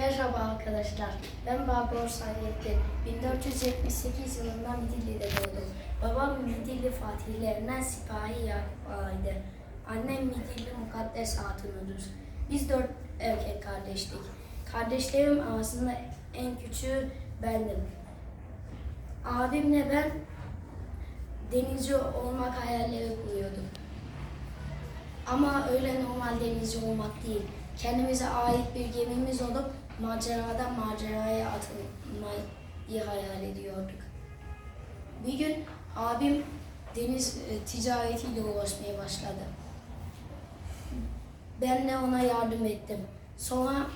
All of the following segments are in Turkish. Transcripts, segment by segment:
Merhaba arkadaşlar. Ben Babur Saadettin. 1478 yılında Midilli'de doğdum. Babam Midilli fatihlerinden Sipahi Yakup Ağa'ydı. Annem Midilli Mukaddes Hatun'udur. Biz dört erkek kardeştik. Kardeşlerim arasında en küçüğü bendim. Abimle ben denizci olmak hayalleri kuruyorduk. Ama öyle normal denizci olmak değil. Kendimize ait bir gemimiz olup maceradan maceraya atılmayı hayal ediyorduk. Bir gün abim deniz e, ticaretiyle uğraşmaya başladı. Ben de ona yardım ettim. Sonra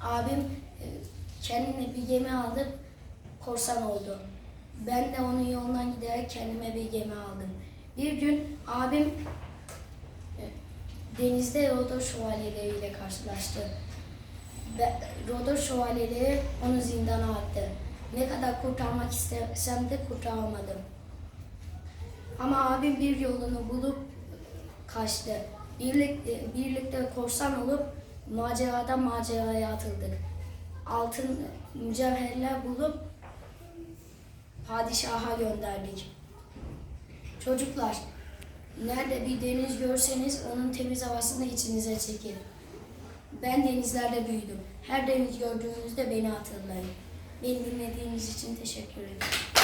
abim e, kendine bir gemi alıp korsan oldu. Ben de onun yolundan giderek kendime bir gemi aldım. Bir gün abim Denizde Rodo şövalyeleriyle karşılaştı. Ve Rodo şövalyeleri onu zindana attı. Ne kadar kurtarmak istesem de kurtaramadım. Ama abim bir yolunu bulup kaçtı. Birlikte, birlikte korsan olup maceradan maceraya atıldık. Altın mücevherler bulup padişaha gönderdik. Çocuklar, nerede bir deniz görseniz onun temiz havasını içinize çekin. Ben denizlerde büyüdüm. Her deniz gördüğünüzde beni hatırlayın. Beni dinlediğiniz için teşekkür ederim.